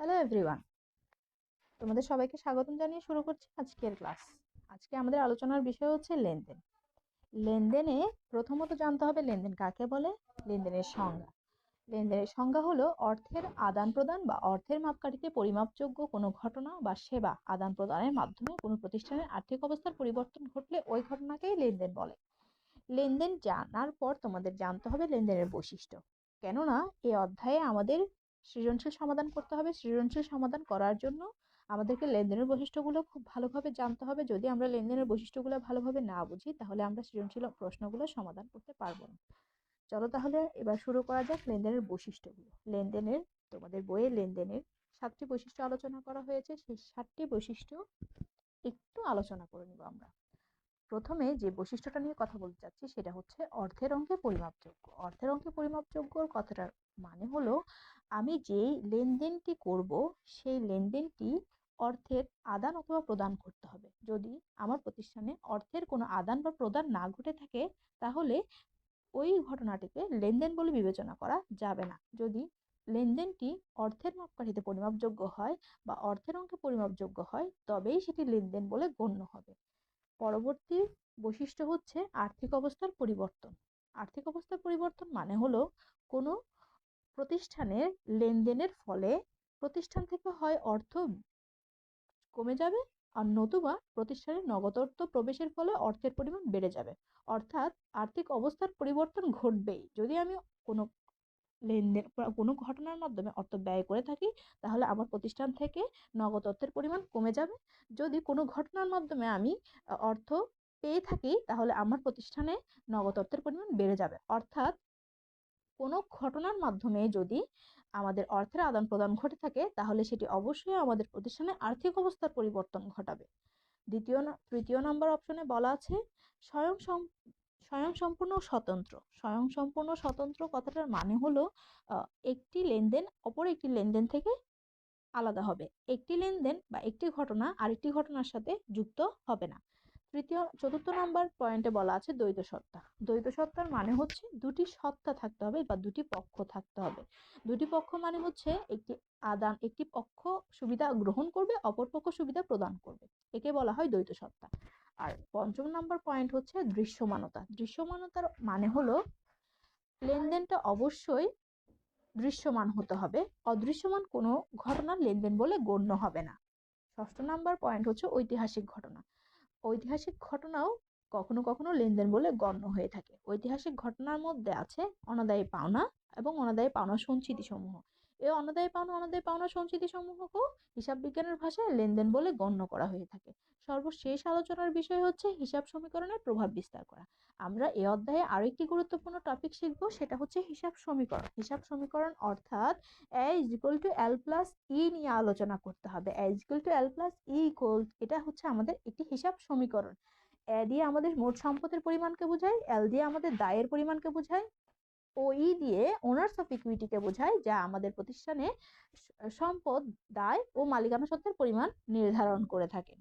Hello everyone তোমাদের সবাইকে স্বাগতম জানিয়ে শুরু করছি আজকের ক্লাস। আজকে আমাদের আলোচনার বিষয় হচ্ছে লেনদেন। লেনদেনে প্রথমত জানতে হবে লেনদেন কাকে বলে? লেনদেনের সংজ্ঞা। লেনদেনের সংজ্ঞা হলো অর্থের আদান প্রদান বা অর্থের মাপকাঠিতে পরিমাপযোগ্য কোনো ঘটনা বা সেবা আদান প্রদানের মাধ্যমে কোনো প্রতিষ্ঠানের আর্থিক অবস্থার পরিবর্তন ঘটলে ওই ঘটনাকেই লেনদেন বলে। লেনদেন জানার পর তোমাদের জানতে হবে লেনদেনের বৈশিষ্ট্য। কেননা এই অধ্যায়ে আমাদের সৃজনশীল সমাধান করতে হবে। সৃজনশীল সমাধান করার জন্য আমাদেরকে লেনদেনের বৈশিষ্ট্যগুলো খুব ভালোভাবে জানতে হবে। যদি আমরা লেনদেনের বৈশিষ্ট্যগুলো ভালোভাবে না বুঝি, তাহলে আমরা সৃজনশীল প্রশ্নগুলো সমাধান করতে পারব না। চলো তাহলে এবার শুরু করা যাক লেনদেনের বৈশিষ্ট্যগুলো। লেনদেনের, তোমাদের বইয়ে লেনদেনের সাতটি বৈশিষ্ট্য আলোচনা করা হয়েছে। সেই সাতটি বৈশিষ্ট্য একটু আলোচনা করে নিব আমরা। প্রথমে যে বৈশিষ্ট্যটা নিয়ে কথা বলতে চাচ্ছি সেটা হচ্ছে অর্থের অঙ্কে পরিমাপযোগ্য। অর্থের অঙ্কে পরিমাপযোগ্যর কথাটার মানে হলো, আমি যেই লেনদেনটি করব, সেই লেনদেনটি অর্থের আদান অথবা প্রদান করতে হবে। যদি আমার প্রতিষ্ঠানে অর্থের কোনো আদান বা প্রদান না ঘটে থাকে, তাহলে ওই ঘটনাটিকে লেনদেন বলে বিবেচনা করা যাবে না। যদি লেনদেনটি অর্থের মাপকাঠিতে পরিমাপযোগ্য হয় বা অর্থের অঙ্কে পরিমাপযোগ্য হয়, তবেই সেটি লেনদেন বলে গণ্য হবে। পরবর্তী বৈশিষ্ট্য হচ্ছে আর্থিক অবস্থার পরিবর্তন। আর্থিক অবস্থার পরিবর্তন মানে হলো কোনো প্রতিষ্ঠানের লেনদেনের ফলে প্রতিষ্ঠান থেকে হয় অর্থ কমে যাবে আর নতুবা প্রতিষ্ঠানের নগদ অর্থ প্রবেশের ফলে অর্থের পরিমাণ বেড়ে যাবে। অর্থাৎ আর্থিক অবস্থার পরিবর্তন ঘটবেই। যদি আমি কোনো লেনদেন কোনো ঘটনার মাধ্যমে অর্থ ব্যয় করে থাকি, তাহলে আমার প্রতিষ্ঠান থেকে নগদ অর্থের পরিমাণ কমে যাবে। যদি কোনো ঘটনার মাধ্যমে আমি অর্থ পেয়ে থাকি, তাহলে আমার প্রতিষ্ঠানে নগদ অর্থের পরিমাণ বেড়ে যাবে। অর্থাৎ কোনো ঘটনার মাধ্যমে যদি আমাদের অর্থের আদান প্রদান ঘটে থাকে, তাহলে সেটি অবশ্যই আমাদের প্রতিষ্ঠানে আর্থিক অবস্থার পরিবর্তন ঘটাবে। দ্বিতীয় তৃতীয় নম্বর অপশনে বলা আছে, স্বয়ং স্বয়ং সম্পূর্ণ স্বতন্ত্র। স্বয়ং সম্পূর্ণ স্বতন্ত্র কথাটার মানে হলো একটি লেনদেন অপর একটি লেনদেন থেকে আলাদা হবে। একটি লেনদেন বা একটি ঘটনা আরেকটি ঘটনার সাথে যুক্ত হবে না। তৃতীয়, চতুর্থ নম্বর পয়েন্টে বলা আছে দ্বৈত সত্তা। দ্বৈত সত্তার মানে হচ্ছে দুটি সত্তা থাকতে হবে বা দুটি পক্ষ থাকতে হবে। দুটি পক্ষ মানে হচ্ছে একটি আদান, একটি পক্ষ সুবিধা গ্রহণ করবে, অপর পক্ষ সুবিধা প্রদান করবে। একে বলা হয় দ্বৈত সত্তা। আর পঞ্চম নম্বর পয়েন্ট হচ্ছে দৃশ্যমানতা। দৃশ্যমানতার মানে হলো লেনদেনটা অবশ্যই দৃশ্যমান হতে হবে। অদৃশ্যমান কোনো ঘটনার লেনদেন বলে গণ্য হবে না। ষষ্ঠ নাম্বার পয়েন্ট হচ্ছে ঐতিহাসিক ঘটনা। ঐতিহাসিক ঘটনাও কখনো কখনো লেনদেন বলে গণ্য হয়ে থাকে। ঐতিহাসিক ঘটনার মধ্যে আছে অনাদায়ী পাওনা এবং অনাদায়ী পাওনা সঞ্চিতি সমূহ এই অনাদায়ী পাওনা অনাদায়ী পাওনা সঞ্চিতি সমূহকেও হিসাব বিজ্ঞানের ভাষায় লেনদেন বলে গণ্য করা হয়ে থাকে। সর্বশেষ আলোচনার বিষয় হচ্ছে হিসাব সমীকরণের প্রভাব বিস্তার করা। আমরা এই অধ্যায়ে আরও একটি গুরুত্বপূর্ণ টপিক শিখব, সেটা হচ্ছে হিসাব সমীকরণ। হিসাব সমীকরণ অর্থাৎ A is equal to L plus E নিয়ে আলোচনা করতে হবে। A is equal to L plus E equal এটা হচ্ছে আমাদের একটি হিসাব সমীকরণ। এ দিয়ে আমাদের মোট সম্পদের পরিমাণকে বোঝায় এল দিয়ে আমাদের দায়ের পরিমাণকে বোঝায় ও ই দিয়ে ওনার্স অফ ইকুইটিকে বোঝায় যা আমাদের প্রতিষ্ঠানে সম্পদ, দায় ও মালিকানা সত্ত্বের পরিমাণ নির্ধারণ করে থাকে।